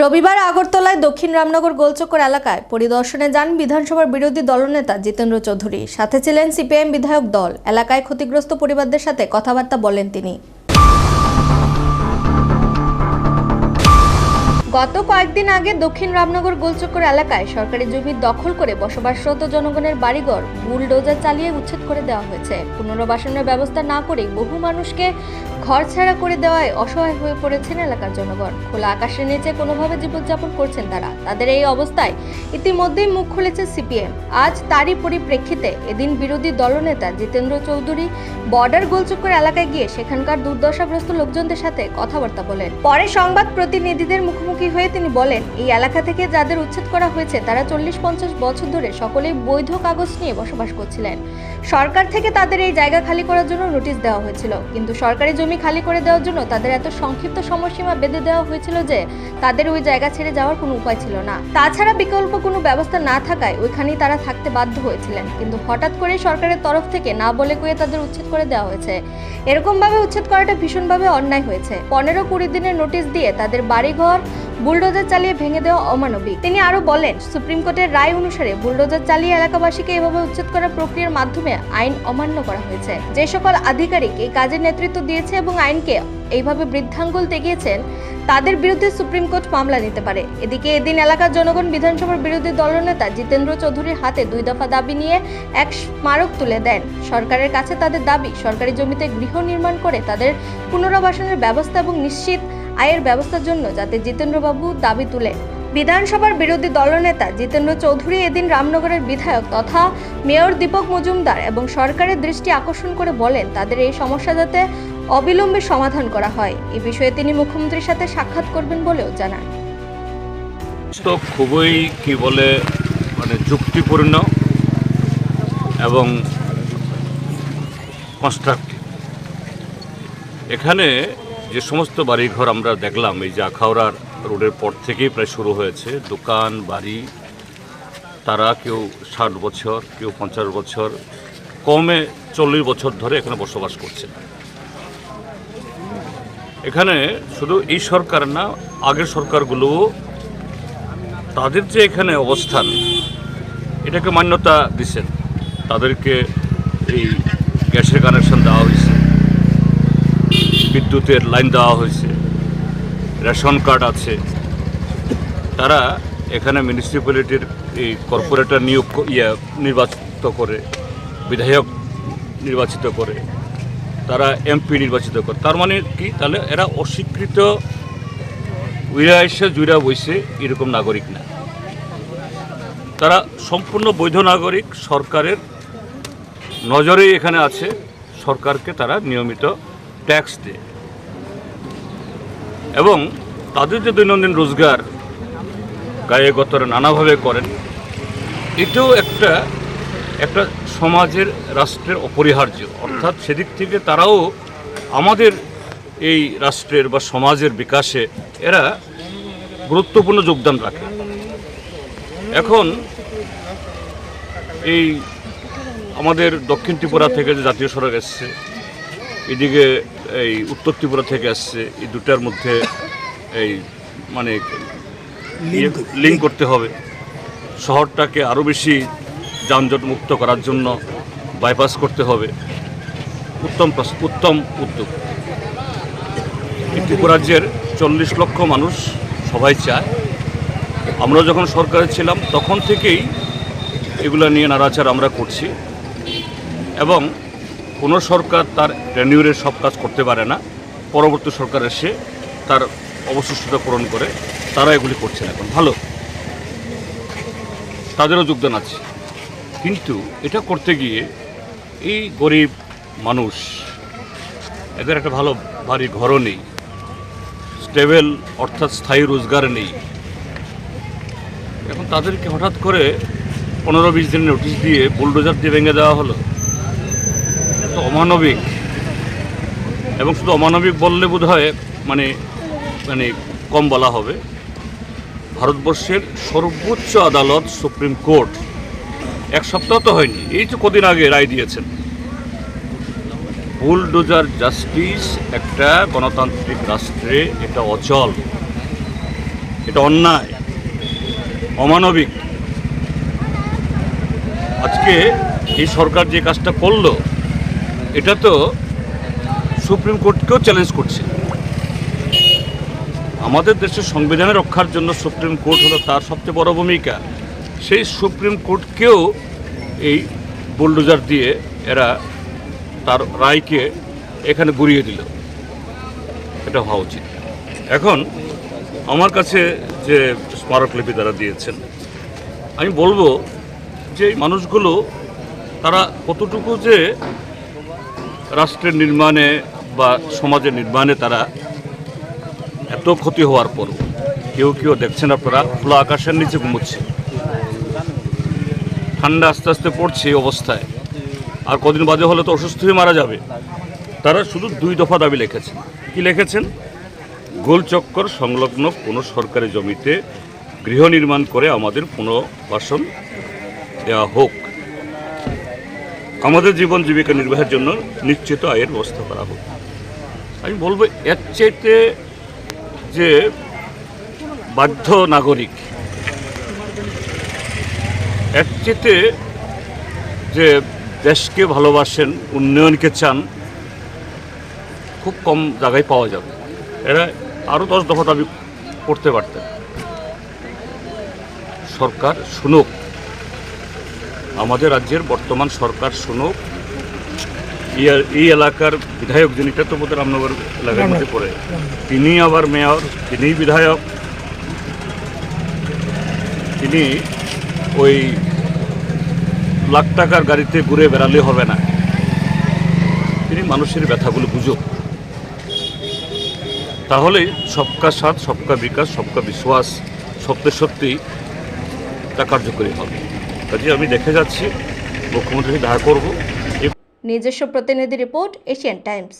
রবিবার আগরতলায় দক্ষিণ রামনগর গোলচক্কর এলাকায় পরিদর্শনে যান বিধানসভার বিরোধী দলনেতা জিতেন্দ্র চৌধুরী। সাথে ছিলেন সিপিএম বিধায়ক দল। এলাকায় ক্ষতিগ্রস্ত পরিবারদের সাথে কথাবার্তা বলেন তিনি। গত কয়েকদিন আগে দক্ষিণ রামনগর গোলচক্কর এলাকায় সরকারি জমি দখল করে বসবাসরত জনগণের বাড়িঘর, বুলডোজার চালিয়ে উচ্ছেদ করে দেওয়া হয়েছে। পুনর্বাসনের ব্যবস্থা না করেই বহু মানুষকে ঘর ছাড়া করে দেওয়ায় অসহায় হয়ে পড়েছেন এলাকার জনগণ। খোলা আকাশের নিচে কোনোভাবে জীবনযাপন করছেন তারা। তাদের এই অবস্থায় ইতিমধ্যেই মুখ খুলেছে সিপিএম। আজ তারই পরিপ্রেক্ষিতে এদিন বিরোধী দলনেতা জিতেন্দ্র চৌধুরী বর্ডার গোলচক্কর এলাকায় গিয়ে সেখানকার দুর্দশাগ্রস্ত লোকজনদের সাথে কথাবার্তা বলেন। পরে সংবাদ প্রতিনিধিদের মুখোমুখি হয়ে তিনি বলেন, এই এলাকা থেকে যাদের উচ্ছেদ করা হয়েছে, তারা চল্লিশ পঞ্চাশ বছর ধরে সকলেই বৈধ কাগজ নিয়ে বসবাস করছিলেন। সরকার থেকে তাদের এই জায়গা খালি করার জন্য নোটিশ দেওয়া হয়েছিল। কিন্তু সরকারি জমি খালি করে দেওয়ার জন্য তাদের এত সংক্ষিপ্ত সময়সীমা বেঁধে দেওয়া হয়েছিল যে তাদের ওই জায়গা ছেড়ে যাওয়ার কোনো উপায় ছিল না। তাছাড়া বিকল্প কোনো ব্যবস্থা না থাকায় ওইখানেই তারা থাকতে বাধ্য হয়েছিলেন। কিন্তু হঠাৎ করে সরকারের তরফ থেকে না বলে কয়ে তাদের উচ্ছেদ করে দেওয়া হয়েছে। এরকমভাবে উচ্ছেদ করাটা ভীষণভাবে অন্যায় হয়েছে। পনেরো কুড়ি দিনের নোটিশ দিয়ে তাদের বাড়িঘর বুলডোজার চালিয়ে ভেঙে দেওয়া অমানবিক। তিনি আরও বলেন, সুপ্রিম কোর্টের রায় অনুসারে বুলডোজার চালিয়ে এলাকাবাসীকে এভাবে উচ্ছেদ করার প্রক্রিয়ার মাধ্যমে আইন অমান্য করা হয়েছে। যে সকল আধিকারিক এই কাজের নেতৃত্ব দিয়েছে এবং আইনকে এইভাবে বৃদ্ধাঙ্গুল তেগিয়েছেন তাদের বিরুদ্ধে সুপ্রিম কোর্ট মামলা নিতে পারে। এদিকে এদিন এলাকার জনগণ বিধানসভার বিরোধী দলনেতা জিতেন্দ্র চৌধুরীর হাতে দুই দফা দাবি নিয়ে এক স্মারক তুলে দেন। সরকারের কাছে তাদের দাবি, সরকারি জমিতে গৃহ নির্মাণ করে তাদের পুনর্বাসনের ব্যবস্থা এবং নিশ্চিত আয়ের ব্যবস্থার জন্য যাতে জিতেন্দ্রবাবু দাবি তুলে বিধানসভার বিরোধী দলনেতা জিতেন্দ্র চৌধুরী এদিন রামনগরের বিধায়ক তথা মেয়র দীপক মজুমদার এবং সরকারের দৃষ্টি আকর্ষণ করে বলেন, তাদের এই সমস্যা যাতে অবিলম্বে সমাধান করা হয়। এ বিষয়ে তিনি মুখ্যমন্ত্রীর সাথে সাক্ষাৎ করবেন বলেও জানান। তো খুবই, কি বলে মানে যুক্তিপূর্ণ এবং কনস্ট্রাকটিভ এখানে যে সমস্ত বাড়িঘর আমরা দেখলাম, এই যে আখাউড়ার রোডের পর থেকেই প্রায় শুরু হয়েছে। দোকান, বাড়ি, তারা কেউ ষাট বছর, কেউ পঞ্চাশ বছর, কমে চল্লিশ বছর ধরে এখানে বসবাস করছে এখানে শুধু এই সরকার না, আগের সরকারগুলোও তাদের যে এখানে অবস্থান, এটাকে মান্যতা দিচ্ছেন। তাদেরকে এই গ্যাসের কানেকশন দেওয়া হয়েছে। বিদ্যুতের লাইন দেওয়া হয়েছে। রেশন কার্ড আছে। তারা এখানে মিউনিসিপ্যালিটির এই কর্পোরেটর নিয়োগ ইয়ে নির্বাচিত করে, বিধায়ক নির্বাচিত করে, তারা এমপি নির্বাচিত করে। তার মানে কি? তাহলে এরা অস্বীকৃত, উইরা এসে জুইরা বইছে, এরকম নাগরিক না। তারা সম্পূর্ণ বৈধ নাগরিক, সরকারের নজরেই এখানে আছে, সরকারকে তারা নিয়মিত ট্যাক্স দেয়। এবং তাদের যে দৈনন্দিন রোজগার গায়ে গতরে নানাভাবে করেন, এটাও একটা একটা সমাজের, রাষ্ট্রের অপরিহার্য। অর্থাৎ সেদিক থেকে তারাও আমাদের এই রাষ্ট্রের বা সমাজের বিকাশে এরা গুরুত্বপূর্ণ যোগদান রাখে। এখন এই আমাদের দক্ষিণ ত্রিপুরা থেকে যে জাতীয় সড়ক এসছে, এদিকে এই উত্তর ত্রিপুরা থেকে আসছে এই দুটার মধ্যে এই মানে লিঙ্ক করতে হবে। শহরটাকে আরও বেশি যানজট মুক্ত করার জন্য বাইপাস করতে হবে। উত্তম উত্তম উদ্যোগ। এই ত্রিপুরা রাজ্যের চল্লিশ লক্ষ মানুষ সবাই চায়। আমরা যখন সরকারে ছিলাম তখন থেকেই এগুলো নিয়ে নাড়াচাড়া আমরা করছি। এবং কোনো সরকার তার টেনিউরের সব কাজ করতে পারে না। পরবর্তী সরকার এসে তার অবশিষ্টতা পূরণ করে তারা এগুলি করছেন এখন। ভালো। তাদেরও যোগদান আছে। কিন্তু এটা করতে গিয়ে এই গরিব মানুষ, এদের একটা ভালো বাড়ি ঘরও নেই স্টেবেল অর্থাৎ স্থায়ী রোজগার নেই। এখন তাদেরকে হঠাৎ করে পনেরো বিশ দিনের নোটিশ দিয়ে বুলডোজার দিয়ে ভেঙে দেওয়া হলো। অমানবিক। এবং শুধু অমানবিক বললে বোধ হয় মানে মানে কম বলা হবে। ভারতবর্ষের সর্বোচ্চ আদালত, সুপ্রিম কোর্ট। এক সপ্তাহ তো হয়নি, এই তো কদিন আগে রায় দিয়েছেন। বুলডোজার জাস্টিস একটা গণতান্ত্রিক রাষ্ট্রে, এটা অচল, এটা অন্যায়, অমানবিক। আজকে এই সরকার যে কাজটা করল এটা তো সুপ্রিম কোর্টকেও চ্যালেঞ্জ করছে। আমাদের দেশের সংবিধানের রক্ষার জন্য সুপ্রিম কোর্ট হলো তার সবচেয়ে বড় ভূমিকা। সেই সুপ্রিম কোর্টকেও এই বুলডোজার দিয়ে এরা তার রায়কে এখানে গুড়িয়ে দিল। এটা হওয়া উচিত। এখন আমার কাছে যে স্মারকলিপি তারা দিয়েছেন, আমি বলব যে মানুষগুলো তারা কতটুকু যে রাষ্ট্রের নির্মাণে বা সমাজের নির্মাণে তারা এত ক্ষতি হওয়ার পরও কেউ কেউ দেখছেন আপনারা, খোলা আকাশের নিচে ঘুমোচ্ছে। ঠান্ডা আস্তে আস্তে পড়ছে এই অবস্থায়। আর কদিন বাদে হলে তো অসুস্থ হয়ে মারা যাবে। তারা শুধু দুই দফা দাবি লিখেছেন। কি লিখেছেন? গোলচক্কর সংলগ্ন কোনো সরকারি জমিতে গৃহ নির্মাণ করে আমাদের পুনর্বাসন দেওয়া হোক। আমাদের জীবন জীবিকা নির্বাহের জন্য নিশ্চিত আয়ের ব্যবস্থা করা হোক। আমি বলব, এর চাইতে যে বাধ্য নাগরিক, এর চাইতে যে দেশকে ভালোবাসেন, উন্নয়নকে চান, খুব কম জায়গায় পাওয়া যাবে। এরা আরও দশ দফা দাবি করতে পারতেন। সরকার শুনুক। আমাদের রাজ্যের বর্তমান সরকার শুনুক এই এলাকার বিধায়ক যিনি এটা তো বোধহয় রামনগর এলাকার মধ্যে পড়ে তিনি আবার মেয়র তিনি বিধায়ক। তিনি ওই লাখ টাকার গাড়িতে ঘুরে বেড়ালে হবে না। তিনি মানুষের ব্যথাগুলো বুঝুক। তাহলেই সবকা সাথ সবকা বিকাশ সবকা বিশ্বাস সত্যি সত্যি তা কার্যকরী হবে। কাজে আমি দেখে যাচ্ছি মুখ্যমন্ত্রীকে দেখা করব। নিজস্ব প্রতিনিধি রিপোর্ট এশিয়ান টাইমস।